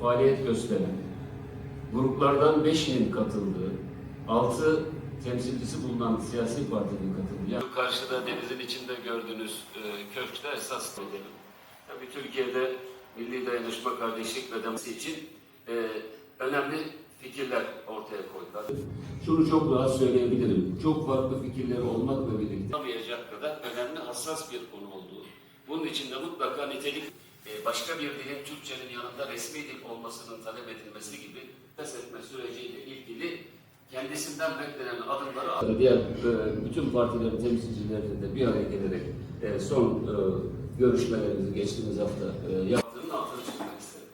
Faaliyet gösteren, gruplardan beşinin katıldığı, altı temsilcisi bulunan siyasi partinin katıldığı. Yani karşıda denizin içinde gördüğünüz e, köşkte esas edelim. Tabii Türkiye'de milli dayanışma, kardeşlik ve demokrasi için e, önemli fikirler ortaya koydular. Şunu çok rahat söyleyebilirim. Çok farklı fikirleri olmakla birlikte anlamayacak kadar önemli, hassas bir konu olduğu. Bunun için de mutlaka nitelik e, başka bir dilin Türkçenin yanında resmi dil olmasının talep edilmesi gibi etme süreciyle ilgili kendisinden beklenen adımları. Diğer e, bütün partilerin temsilcileri de bir araya gelerek e, son e, görüşmelerimizi geçtiğimiz hafta e, altını çizmek istedim.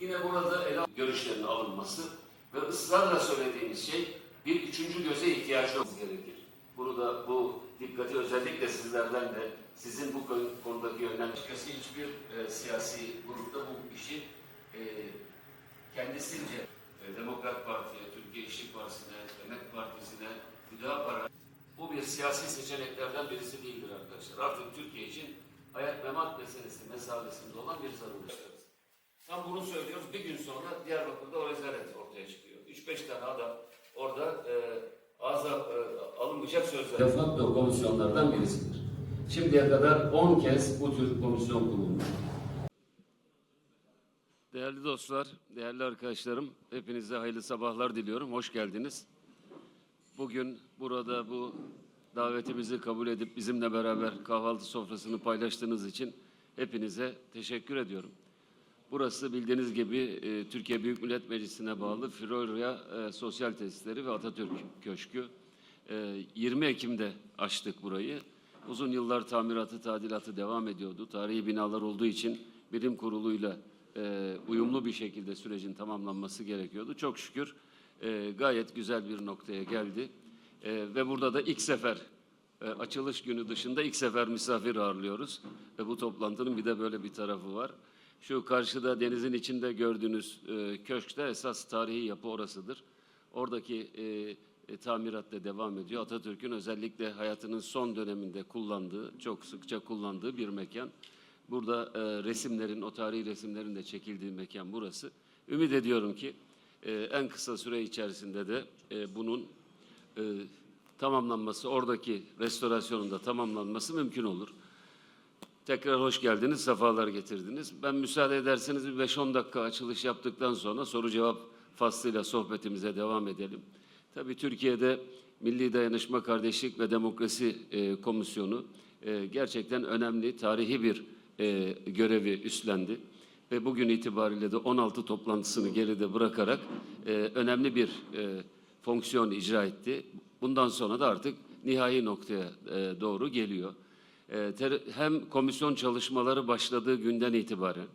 Yine burada ele alınması ve ısrarla söylediğimiz şey bir üçüncü göze ihtiyacı olması gerekir. Bunu da bu dikkati özellikle sizlerden de sizin bu konu- konudaki yönden başkası hiçbir e, siyasi grupta bu işi e, kendisince e, Demokrat Parti'ye, Türkiye İşçi Partisi'ne, Emek Partisi'ne, Hüdapara bu bir siyasi seçeneklerden birisi değildir arkadaşlar. Artık Türkiye için hayat memat meselesi mesabesinde olan bir zaruret. Tam bunu söylüyoruz. Bir gün sonra Diyarbakır'da o rezalet ortaya çıkıyor. 3-5 tane adam orada e, ağza e, alınmayacak sözler. Defakto komisyonlardan birisidir. Şimdiye kadar 10 kez bu tür komisyon kurulmuş. Değerli dostlar, değerli arkadaşlarım, hepinize hayırlı sabahlar diliyorum. Hoş geldiniz. Bugün burada bu davetimizi kabul edip bizimle beraber kahvaltı sofrasını paylaştığınız için hepinize teşekkür ediyorum. Burası bildiğiniz gibi e, Türkiye Büyük Millet Meclisi'ne bağlı Florya e, Sosyal Tesisleri ve Atatürk Köşkü. E, 20 Ekim'de açtık burayı. Uzun yıllar tamiratı, tadilatı devam ediyordu. Tarihi binalar olduğu için bilim kuruluyla e, uyumlu bir şekilde sürecin tamamlanması gerekiyordu. Çok şükür e, gayet güzel bir noktaya geldi. E, ve burada da ilk sefer e, açılış günü dışında ilk sefer misafir ağırlıyoruz. Ve bu toplantının bir de böyle bir tarafı var. Şu karşıda denizin içinde gördüğünüz e, köşkte esas tarihi yapı orasıdır. Oradaki e, e, tamirat da devam ediyor. Atatürk'ün özellikle hayatının son döneminde kullandığı, çok sıkça kullandığı bir mekan. Burada e, resimlerin, o tarihi resimlerin de çekildiği mekan burası. Ümit ediyorum ki e, en kısa süre içerisinde de e, bunun e, tamamlanması, oradaki restorasyonun da tamamlanması mümkün olur. Tekrar hoş geldiniz, sefalar getirdiniz. Ben müsaade ederseniz bir 5-10 dakika açılış yaptıktan sonra soru cevap faslıyla sohbetimize devam edelim. Tabii Türkiye'de Milli Dayanışma, Kardeşlik ve Demokrasi e, Komisyonu e, gerçekten önemli, tarihi bir e, görevi üstlendi. Ve bugün itibariyle de 16 toplantısını geride bırakarak e, önemli bir e, fonksiyon icra etti. Bundan sonra da artık nihai noktaya e, doğru geliyor. E, ter- hem komisyon çalışmaları başladığı günden itibaren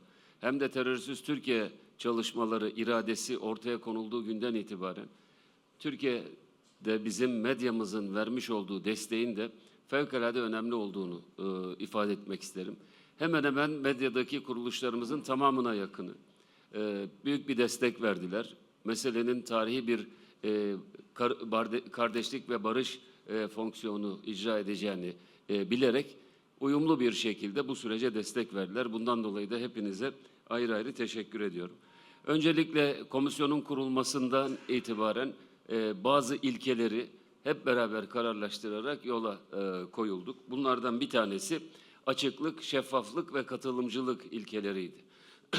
hem de terörsüz Türkiye çalışmaları iradesi ortaya konulduğu günden itibaren Türkiye'de bizim medyamızın vermiş olduğu desteğin de fevkalade önemli olduğunu e, ifade etmek isterim. Hemen hemen medyadaki kuruluşlarımızın tamamına yakını e, büyük bir destek verdiler. Meselenin tarihi bir e, kar- barde- kardeşlik ve barış e, fonksiyonu icra edeceğini e, bilerek uyumlu bir şekilde bu sürece destek verdiler. Bundan dolayı da hepinize ayrı ayrı teşekkür ediyorum. Öncelikle komisyonun kurulmasından itibaren e, bazı ilkeleri hep beraber kararlaştırarak yola e, koyulduk. Bunlardan bir tanesi açıklık, şeffaflık ve katılımcılık ilkeleriydi.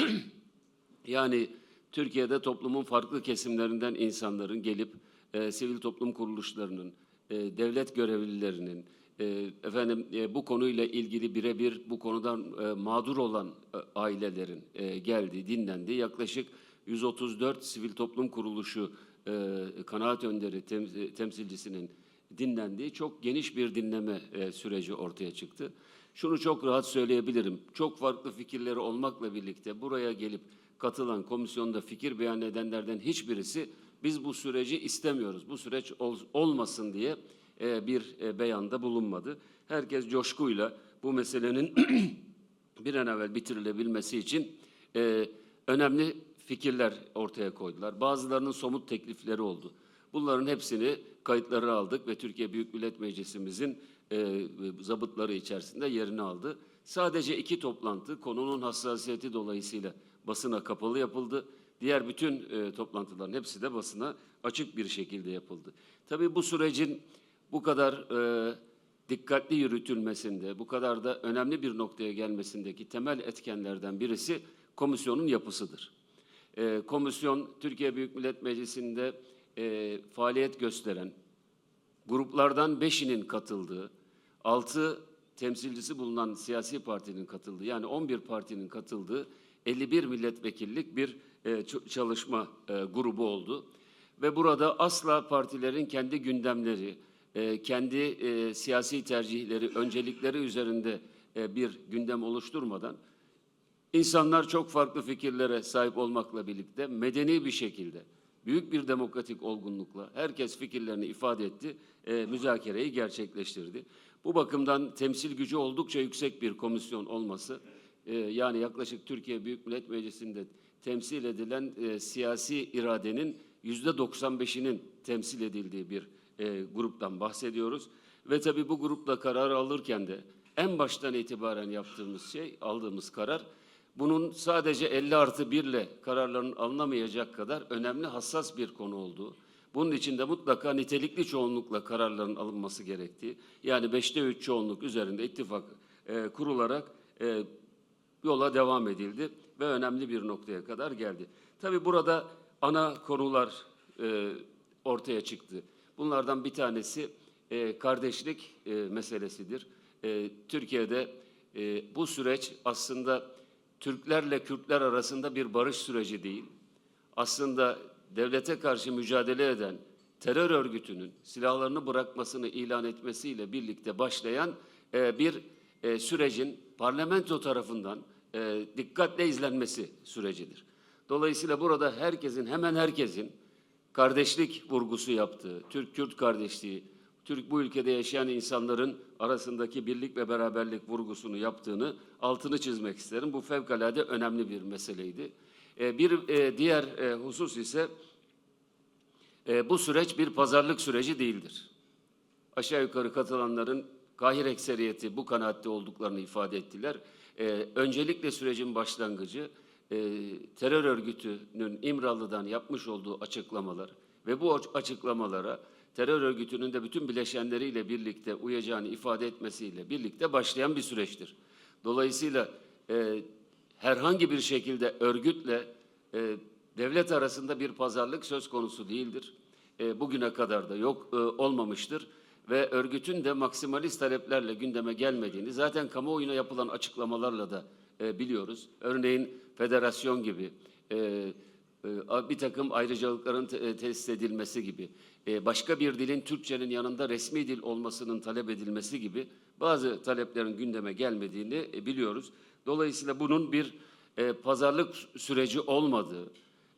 Yani Türkiye'de toplumun farklı kesimlerinden insanların gelip e, sivil toplum kuruluşlarının, e, devlet görevlilerinin, e, efendim e, bu konuyla ilgili birebir bu konudan e, mağdur olan e, ailelerin e, geldiği, dinlendiği yaklaşık 134 sivil toplum kuruluşu e, kanaat önderi tem- temsilcisinin dinlendiği çok geniş bir dinleme süreci ortaya çıktı. Şunu çok rahat söyleyebilirim. Çok farklı fikirleri olmakla birlikte buraya gelip katılan komisyonda fikir beyan edenlerden hiçbirisi biz bu süreci istemiyoruz. Bu süreç ol- olmasın diye bir e, beyanda bulunmadı. Herkes coşkuyla bu meselenin bir an evvel bitirilebilmesi için e, önemli fikirler ortaya koydular. Bazılarının somut teklifleri oldu. Bunların hepsini kayıtları aldık ve Türkiye Büyük Millet Meclisimizin e, zabıtları içerisinde yerini aldı. Sadece iki toplantı konunun hassasiyeti dolayısıyla basına kapalı yapıldı. Diğer bütün e, toplantıların hepsi de basına açık bir şekilde yapıldı. Tabii bu sürecin bu kadar e, dikkatli yürütülmesinde, bu kadar da önemli bir noktaya gelmesindeki temel etkenlerden birisi komisyonun yapısıdır. E, komisyon Türkiye Büyük Millet Meclisi'nde e, faaliyet gösteren gruplardan beşinin katıldığı, altı temsilcisi bulunan siyasi partinin katıldığı, yani 11 partinin katıldığı 51 milletvekillik bir e, çalışma e, grubu oldu. Ve burada asla partilerin kendi gündemleri, e, kendi e, siyasi tercihleri, öncelikleri üzerinde e, bir gündem oluşturmadan İnsanlar çok farklı fikirlere sahip olmakla birlikte medeni bir şekilde, büyük bir demokratik olgunlukla herkes fikirlerini ifade etti, e, müzakereyi gerçekleştirdi. Bu bakımdan temsil gücü oldukça yüksek bir komisyon olması, yani yaklaşık Türkiye Büyük Millet Meclisi'nde temsil edilen e, siyasi iradenin yüzde 95'inin temsil edildiği bir e, gruptan bahsediyoruz. Ve tabii bu grupla karar alırken de en baştan itibaren yaptığımız şey, aldığımız karar, bunun sadece 50 artı 1 ile kararların alınamayacak kadar önemli hassas bir konu olduğu, bunun için de mutlaka nitelikli çoğunlukla kararların alınması gerektiği, yani 5'te 3 çoğunluk üzerinde ittifak e, kurularak e, yola devam edildi ve önemli bir noktaya kadar geldi. Tabii burada ana konular e, ortaya çıktı. Bunlardan bir tanesi e, kardeşlik e, meselesidir. E, Türkiye'de e, bu süreç aslında Türklerle Kürtler arasında bir barış süreci değil. Aslında devlete karşı mücadele eden terör örgütünün silahlarını bırakmasını ilan etmesiyle birlikte başlayan e, bir e, sürecin parlamento tarafından e, dikkatle izlenmesi sürecidir. Dolayısıyla burada herkesin, hemen herkesin kardeşlik vurgusu yaptığı, Türk-Kürt kardeşliği, Türk bu ülkede yaşayan insanların arasındaki birlik ve beraberlik vurgusunu yaptığını altını çizmek isterim. Bu fevkalade önemli bir meseleydi. E, bir e, diğer e, husus ise bu süreç bir pazarlık süreci değildir. Aşağı yukarı katılanların kahir ekseriyeti bu kanaatte olduklarını ifade ettiler. Öncelikle sürecin başlangıcı e, terör örgütünün İmralı'dan yapmış olduğu açıklamalar ve bu aç- açıklamalara terör örgütünün de bütün bileşenleriyle birlikte uyacağını ifade etmesiyle birlikte başlayan bir süreçtir. Dolayısıyla e, herhangi bir şekilde örgütle e, devlet arasında bir pazarlık söz konusu değildir. E, bugüne kadar da yok e, olmamıştır ve örgütün de maksimalist taleplerle gündeme gelmediğini zaten kamuoyuna yapılan açıklamalarla da e, biliyoruz. Örneğin federasyon gibi e, e, bir takım ayrıcalıkların te- e, tesis edilmesi gibi, e, başka bir dilin Türkçenin yanında resmi dil olmasının talep edilmesi gibi bazı taleplerin gündeme gelmediğini e, biliyoruz. Dolayısıyla bunun bir e, pazarlık süreci olmadığı,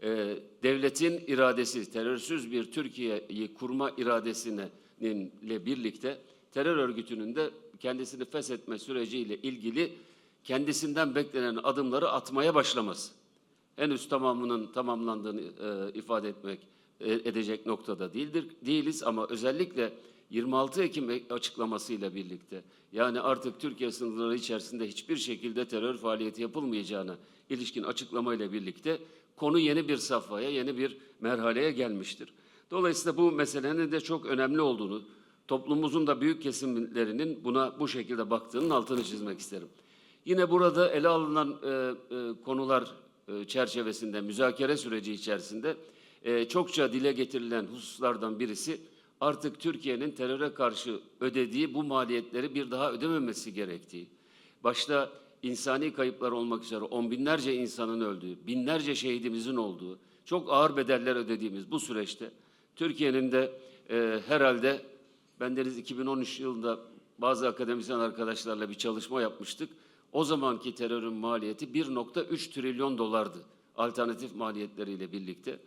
e, devletin iradesi, terörsüz bir Türkiye'yi kurma iradesine ile birlikte terör örgütünün de kendisini feshetme süreciyle ilgili kendisinden beklenen adımları atmaya başlaması henüz tamamının tamamlandığını e, ifade etmek e, edecek noktada değildir değiliz ama özellikle 26 Ekim açıklamasıyla birlikte yani artık Türkiye sınırları içerisinde hiçbir şekilde terör faaliyeti yapılmayacağına ilişkin açıklamayla birlikte konu yeni bir safhaya, yeni bir merhaleye gelmiştir. Dolayısıyla bu meselenin de çok önemli olduğunu, toplumumuzun da büyük kesimlerinin buna bu şekilde baktığının altını çizmek isterim. Yine burada ele alınan e, e, konular e, çerçevesinde, müzakere süreci içerisinde e, çokça dile getirilen hususlardan birisi artık Türkiye'nin teröre karşı ödediği bu maliyetleri bir daha ödememesi gerektiği. Başta insani kayıplar olmak üzere on binlerce insanın öldüğü, binlerce şehidimizin olduğu, çok ağır bedeller ödediğimiz bu süreçte Türkiye'nin de e, herhalde bendeniz 2013 yılında bazı akademisyen arkadaşlarla bir çalışma yapmıştık. O zamanki terörün maliyeti 1.3 trilyon dolardı alternatif maliyetleriyle birlikte.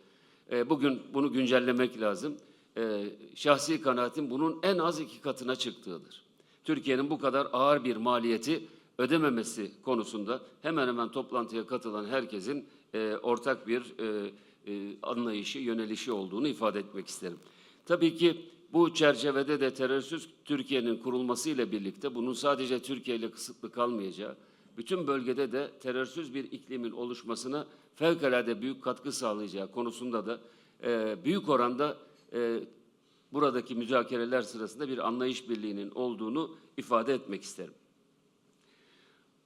E, bugün bunu güncellemek lazım. E, şahsi kanaatim bunun en az iki katına çıktığıdır. Türkiye'nin bu kadar ağır bir maliyeti ödememesi konusunda hemen hemen toplantıya katılan herkesin e, ortak bir e, e, anlayışı, yönelişi olduğunu ifade etmek isterim. Tabii ki bu çerçevede de terörsüz Türkiye'nin kurulmasıyla birlikte bunun sadece Türkiye ile kısıtlı kalmayacağı, bütün bölgede de terörsüz bir iklimin oluşmasına fevkalade büyük katkı sağlayacağı konusunda da e, büyük oranda e, buradaki müzakereler sırasında bir anlayış birliğinin olduğunu ifade etmek isterim.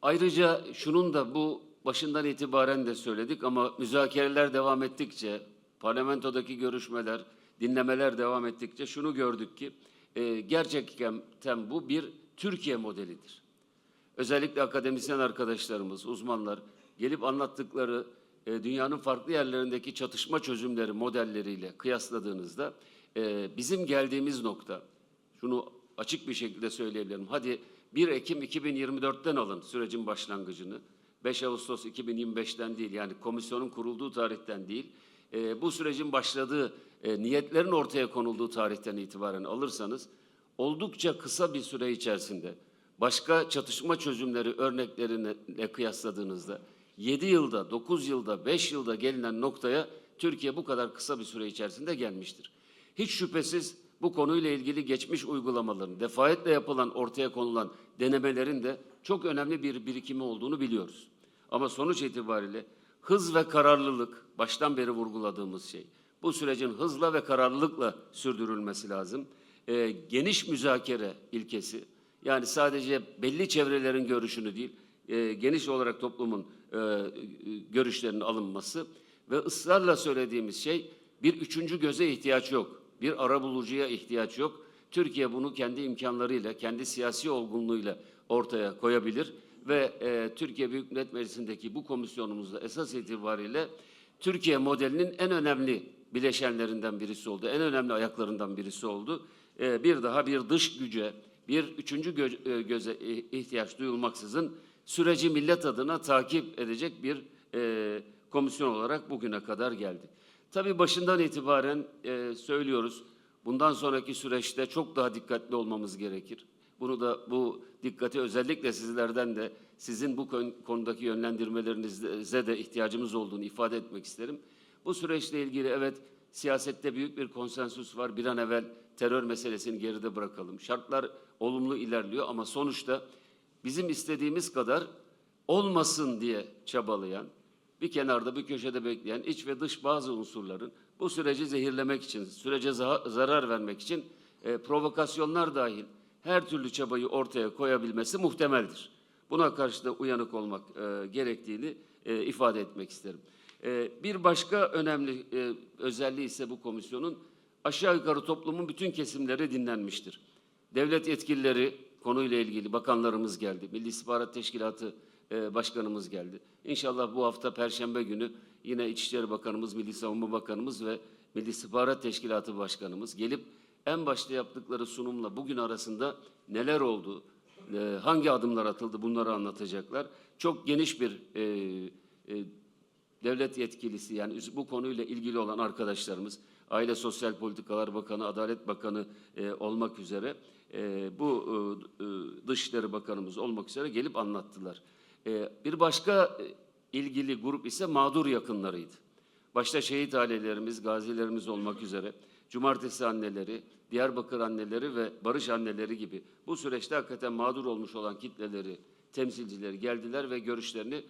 Ayrıca şunun da bu başından itibaren de söyledik ama müzakereler devam ettikçe, parlamentodaki görüşmeler, dinlemeler devam ettikçe şunu gördük ki e, gerçekten bu bir Türkiye modelidir. Özellikle akademisyen arkadaşlarımız, uzmanlar gelip anlattıkları e, dünyanın farklı yerlerindeki çatışma çözümleri modelleriyle kıyasladığınızda e, bizim geldiğimiz nokta, şunu açık bir şekilde söyleyebilirim. Hadi 1 Ekim 2024'ten alın sürecin başlangıcını. 5 Ağustos 2025'ten değil yani komisyonun kurulduğu tarihten değil. e, bu sürecin başladığı, e, niyetlerin ortaya konulduğu tarihten itibaren alırsanız oldukça kısa bir süre içerisinde başka çatışma çözümleri örnekleriyle kıyasladığınızda 7 yılda, 9 yılda, 5 yılda gelinen noktaya Türkiye bu kadar kısa bir süre içerisinde gelmiştir. Hiç şüphesiz bu konuyla ilgili geçmiş uygulamaların, defayetle yapılan, ortaya konulan denemelerin de çok önemli bir birikimi olduğunu biliyoruz. Ama sonuç itibariyle hız ve kararlılık, baştan beri vurguladığımız şey, bu sürecin hızla ve kararlılıkla sürdürülmesi lazım. Ee, geniş müzakere ilkesi, yani sadece belli çevrelerin görüşünü değil, e, geniş olarak toplumun e, e, görüşlerinin alınması ve ısrarla söylediğimiz şey bir üçüncü göze ihtiyaç yok. Bir arabulucuya ihtiyaç yok. Türkiye bunu kendi imkanlarıyla, kendi siyasi olgunluğuyla ortaya koyabilir ve e, Türkiye Büyük Millet Meclisi'ndeki bu komisyonumuzda esas itibariyle Türkiye modelinin en önemli bileşenlerinden birisi oldu, en önemli ayaklarından birisi oldu. E, bir daha bir dış güce, bir üçüncü gö- e, göze e, ihtiyaç duyulmaksızın süreci millet adına takip edecek bir e, komisyon olarak bugüne kadar geldi. Tabii başından itibaren e, söylüyoruz, bundan sonraki süreçte çok daha dikkatli olmamız gerekir. Bunu da bu dikkati özellikle sizlerden de sizin bu kon- konudaki yönlendirmelerinize de ihtiyacımız olduğunu ifade etmek isterim. Bu süreçle ilgili evet siyasette büyük bir konsensüs var. Bir an evvel terör meselesini geride bırakalım. Şartlar olumlu ilerliyor ama sonuçta bizim istediğimiz kadar olmasın diye çabalayan, bir kenarda bir köşede bekleyen iç ve dış bazı unsurların bu süreci zehirlemek için, sürece za- zarar vermek için e, provokasyonlar dahil her türlü çabayı ortaya koyabilmesi muhtemeldir. Buna karşı da uyanık olmak e, gerektiğini e, ifade etmek isterim. E, bir başka önemli e, özelliği ise bu komisyonun aşağı yukarı toplumun bütün kesimleri dinlenmiştir. Devlet yetkilileri konuyla ilgili bakanlarımız geldi. Milli İstihbarat Teşkilatı e, Başkanımız geldi. İnşallah bu hafta Perşembe günü yine İçişleri Bakanımız, Milli Savunma Bakanımız ve Milli İstihbarat Teşkilatı Başkanımız gelip en başta yaptıkları sunumla bugün arasında neler oldu, e, hangi adımlar atıldı bunları anlatacaklar. Çok geniş bir e, e, devlet yetkilisi yani bu konuyla ilgili olan arkadaşlarımız, Aile Sosyal Politikalar Bakanı, Adalet Bakanı e, olmak üzere e, bu e, e, Dışişleri Bakanımız olmak üzere gelip anlattılar. E, bir başka e, ilgili grup ise mağdur yakınlarıydı. Başta şehit ailelerimiz, gazilerimiz olmak üzere, cumartesi anneleri, Diyarbakır anneleri ve barış anneleri gibi bu süreçte hakikaten mağdur olmuş olan kitleleri, temsilcileri geldiler ve görüşlerini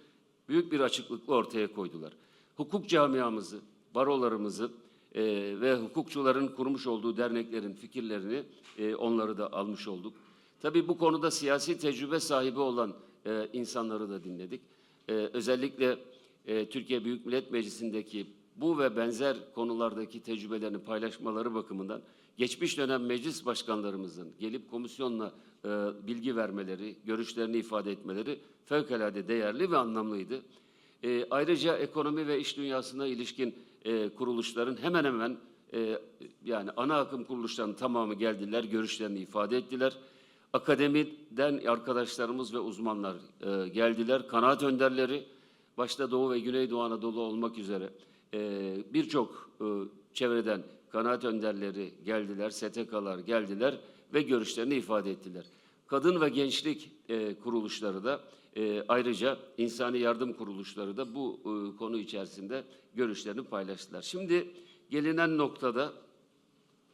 büyük bir açıklıkla ortaya koydular. Hukuk camiamızı, barolarımızı e, ve hukukçuların kurmuş olduğu derneklerin fikirlerini e, onları da almış olduk. Tabii bu konuda siyasi tecrübe sahibi olan e, insanları da dinledik. E, özellikle e, Türkiye Büyük Millet Meclisi'ndeki bu ve benzer konulardaki tecrübelerini paylaşmaları bakımından geçmiş dönem meclis başkanlarımızın gelip komisyonla e, bilgi vermeleri, görüşlerini ifade etmeleri fevkalade değerli ve anlamlıydı. E, ayrıca ekonomi ve iş dünyasına ilişkin e, kuruluşların hemen hemen e, yani ana akım kuruluşların tamamı geldiler, görüşlerini ifade ettiler. Akademiden arkadaşlarımız ve uzmanlar e, geldiler, kanaat önderleri, başta Doğu ve Güneydoğu Anadolu olmak üzere e, birçok çevreden kanaat önderleri geldiler, STK'lar geldiler ve görüşlerini ifade ettiler. Kadın ve gençlik e, kuruluşları da e, ayrıca insani yardım kuruluşları da bu e, konu içerisinde görüşlerini paylaştılar. Şimdi gelinen noktada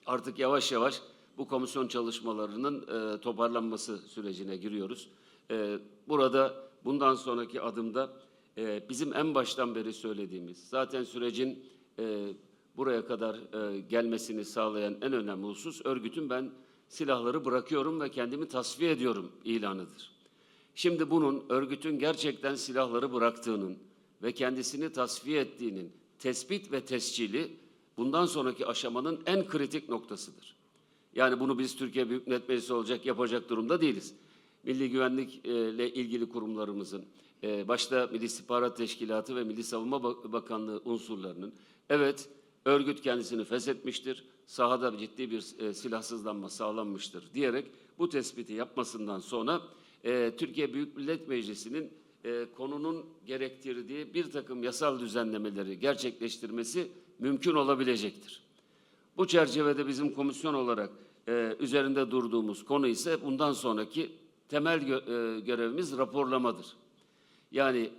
artık yavaş yavaş bu komisyon çalışmalarının toparlanması sürecine giriyoruz. Burada bundan sonraki adımda e, bizim en baştan beri söylediğimiz, zaten sürecin e, buraya kadar e, gelmesini sağlayan en önemli husus örgütün ben silahları bırakıyorum ve kendimi tasfiye ediyorum ilanıdır. Şimdi bunun örgütün gerçekten silahları bıraktığının ve kendisini tasfiye ettiğinin tespit ve tescili bundan sonraki aşamanın en kritik noktasıdır. Yani bunu biz Türkiye Büyük Millet Meclisi olacak yapacak durumda değiliz. Milli güvenlikle ilgili kurumlarımızın, e, başta Milli İstihbarat Teşkilatı ve Milli Savunma Bak- Bakanlığı unsurlarının, evet örgüt kendisini feshetmiştir, sahada ciddi bir e, silahsızlanma sağlanmıştır diyerek bu tespiti yapmasından sonra e, Türkiye Büyük Millet Meclisi'nin e, konunun gerektirdiği bir takım yasal düzenlemeleri gerçekleştirmesi mümkün olabilecektir. Bu çerçevede bizim komisyon olarak üzerinde durduğumuz konu ise bundan sonraki temel gö- görevimiz raporlamadır. Yani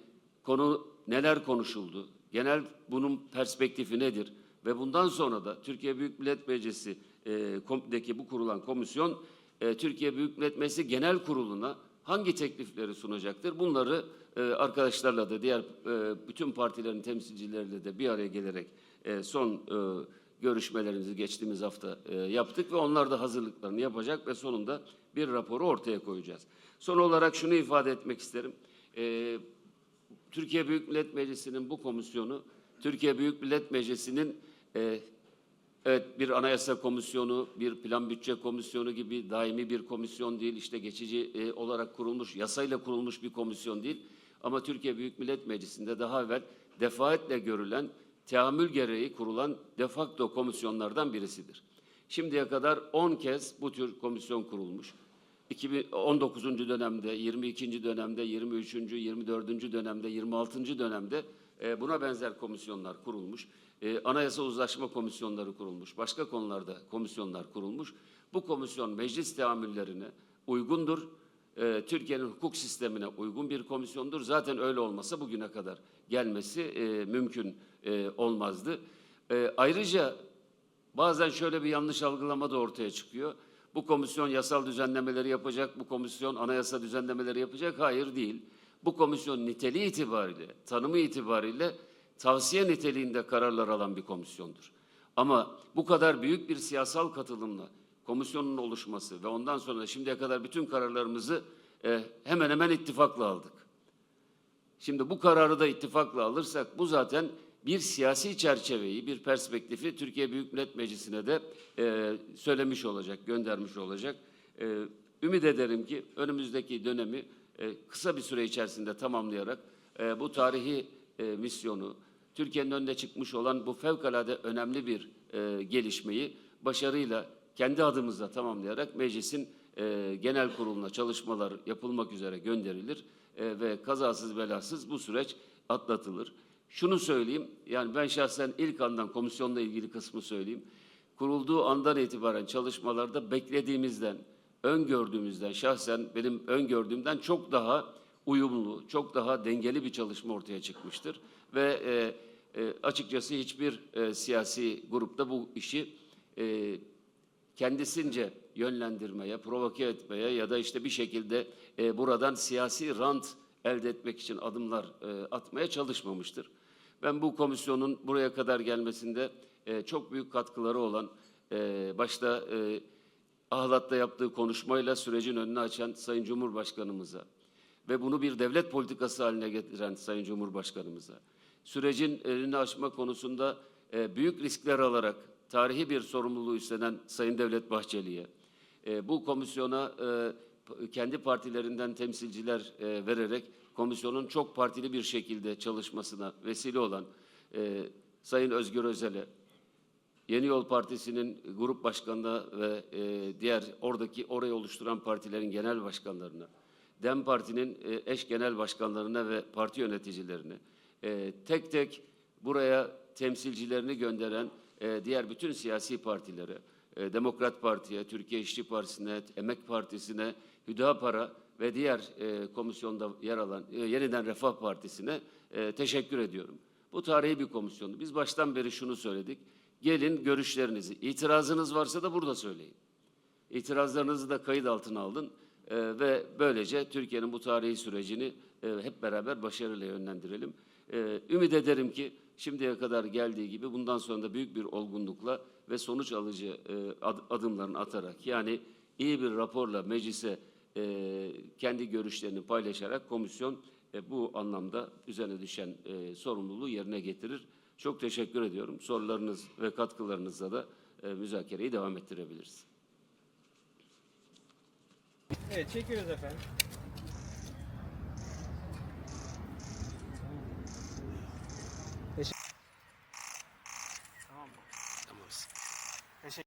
konu neler konuşuldu, genel bunun perspektifi nedir ve bundan sonra da Türkiye Büyük Millet Meclisi e, bu kurulan komisyon e, Türkiye Büyük Millet Meclisi Genel Kurulu'na hangi teklifleri sunacaktır? Bunları e, arkadaşlarla da diğer e, bütün partilerin temsilcileriyle de bir araya gelerek e, son e, görüşmelerimizi geçtiğimiz hafta e, yaptık ve onlar da hazırlıklarını yapacak ve sonunda bir raporu ortaya koyacağız. Son olarak şunu ifade etmek isterim. E, Türkiye Büyük Millet Meclisi'nin bu komisyonu, Türkiye Büyük Millet Meclisi'nin e, evet bir anayasa komisyonu, bir plan bütçe komisyonu gibi daimi bir komisyon değil, işte geçici e, olarak kurulmuş, yasayla kurulmuş bir komisyon değil. Ama Türkiye Büyük Millet Meclisi'nde daha evvel defaatle görülen, teamül gereği kurulan defakto komisyonlardan birisidir. Şimdiye kadar 10 kez bu tür komisyon kurulmuş. 2019. dönemde, 22. dönemde, 23. 24. dönemde, 26. dönemde e, buna benzer komisyonlar kurulmuş. E, anayasa uzlaşma komisyonları kurulmuş. Başka konularda komisyonlar kurulmuş. Bu komisyon meclis teamüllerine uygundur. E, Türkiye'nin hukuk sistemine uygun bir komisyondur. Zaten öyle olmasa bugüne kadar gelmesi mümkün olmazdı. Ayrıca Bazen şöyle bir yanlış algılama da ortaya çıkıyor. Bu komisyon yasal düzenlemeleri yapacak, bu komisyon anayasa düzenlemeleri yapacak. Hayır değil. Bu komisyon niteliği itibariyle, tanımı itibariyle tavsiye niteliğinde kararlar alan bir komisyondur. Ama bu kadar büyük bir siyasal katılımla komisyonun oluşması ve ondan sonra şimdiye kadar bütün kararlarımızı e, hemen hemen ittifakla aldık. Şimdi bu kararı da ittifakla alırsak bu zaten bir siyasi çerçeveyi, bir perspektifi Türkiye Büyük Millet Meclisi'ne de e, söylemiş olacak, göndermiş olacak. E, ümit ederim ki önümüzdeki dönemi e, kısa bir süre içerisinde tamamlayarak e, bu tarihi e, misyonu, Türkiye'nin önüne çıkmış olan bu fevkalade önemli bir e, gelişmeyi başarıyla kendi adımızla tamamlayarak meclisin e, genel kuruluna çalışmalar yapılmak üzere gönderilir e, ve kazasız belasız bu süreç atlatılır. Şunu söyleyeyim, yani ben şahsen ilk andan komisyonla ilgili kısmı söyleyeyim. Kurulduğu andan itibaren çalışmalarda beklediğimizden, öngördüğümüzden, şahsen benim öngördüğümden çok daha uyumlu, çok daha dengeli bir çalışma ortaya çıkmıştır. Ve e, e, açıkçası hiçbir e, siyasi grupta bu işi e, kendisince yönlendirmeye, provoke etmeye ya da işte bir şekilde e, buradan siyasi rant elde etmek için adımlar e, atmaya çalışmamıştır. Ben bu komisyonun buraya kadar gelmesinde e, çok büyük katkıları olan, e, başta e, Ahlat'ta yaptığı konuşmayla sürecin önünü açan Sayın Cumhurbaşkanımıza ve bunu bir devlet politikası haline getiren Sayın Cumhurbaşkanımıza, sürecin önünü açma konusunda e, büyük riskler alarak tarihi bir sorumluluğu üstlenen Sayın Devlet Bahçeli'ye, e, bu komisyona e, kendi partilerinden temsilciler e, vererek komisyonun çok partili bir şekilde çalışmasına vesile olan e, Sayın Özgür Özel'e, Yeni Yol Partisi'nin grup başkanına ve e, diğer oradaki orayı oluşturan partilerin genel başkanlarına, DEM Parti'nin e, eş genel başkanlarına ve parti yöneticilerine, e, tek tek buraya temsilcilerini gönderen e, diğer bütün siyasi partilere, e, Demokrat Parti'ye, Türkiye İşçi Partisi'ne, Emek Partisi'ne, Hüdapar'a ve diğer e, komisyonda yer alan e, Yeniden Refah Partisi'ne e, teşekkür ediyorum. Bu tarihi bir komisyondu. Biz baştan beri şunu söyledik. Gelin görüşlerinizi, itirazınız varsa da burada söyleyin. İtirazlarınızı da kayıt altına alın e, ve böylece Türkiye'nin bu tarihi sürecini e, hep beraber başarıyla yönlendirelim. E, ümit ederim ki şimdiye kadar geldiği gibi bundan sonra da büyük bir olgunlukla ve sonuç alıcı e, ad- adımlarını atarak yani iyi bir raporla meclise e, kendi görüşlerini paylaşarak komisyon e, bu anlamda üzerine düşen e, sorumluluğu yerine getirir. Çok teşekkür ediyorum. Sorularınız ve katkılarınızla da e, müzakereyi devam ettirebiliriz. Evet çekiyoruz efendim.